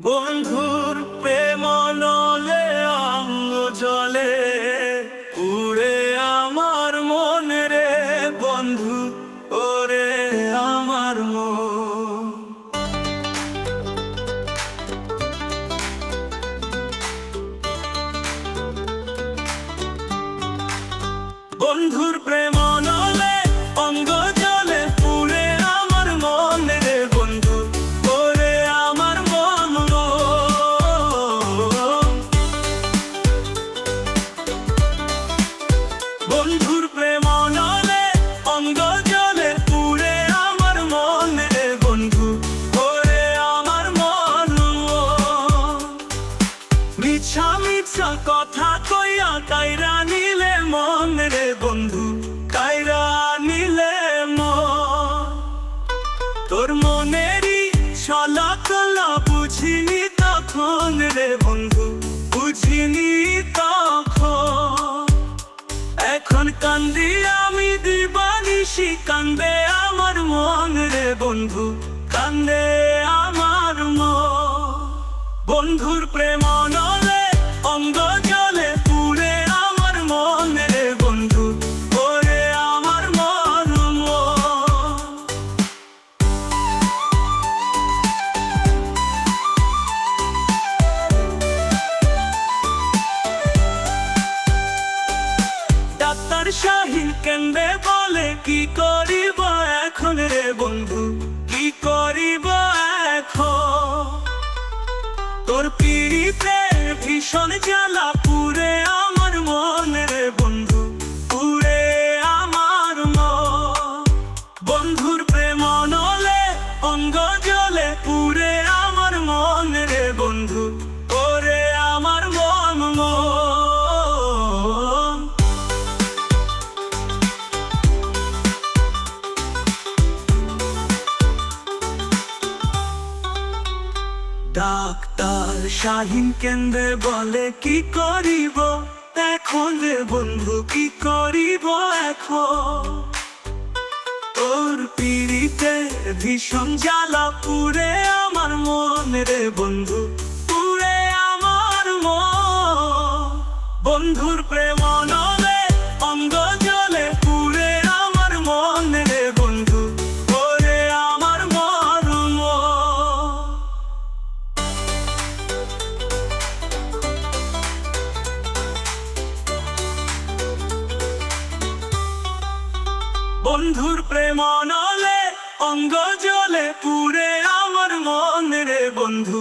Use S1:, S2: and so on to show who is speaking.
S1: বন্ধুর প্রেম নলে অঙ্গ জলে উড়ে আমার মন রে বন্ধু, ওরে আমার মন। বন্ধুর প্রেম মিছা মিছা কথা কইয়া কাইরা নিলে মন রে বন্ধু কাইরা নিলে মন। তোর মনেরই ছলাকলা বুঝিনি তখন রে বন্ধু, বুঝিনি তখন। এখন কান্দি আমি দিবানিসি কান্দে আমার মন রে বন্ধু, কান্দে আমার মন। বন্ধুর প্রেম নলে অঙ্গ জলে পুরে আমার মন বন্ধু, ওরে আমার মন ডাক্তার শাহিন কেন্দ্রে বলে, কি করিব এখন রে বন্ধু? কি করিব এখন? তোর পিড়িতে ভীষণ জ্বালা পুরে আমার ডাক্তার শাহিন কেন্দ্রে বলে, কি করিব? এখন রে বন্ধু, কি করিব এখন? তোর পিড়িতে ভীষণ জ্বালা পুরে আমার মন রে বন্ধু পুরে আমার মন। বন্ধুর প্রেম বন্ধুর প্রেম নলে অঙ্গ জলে পুরে আমার মন রে বন্ধু।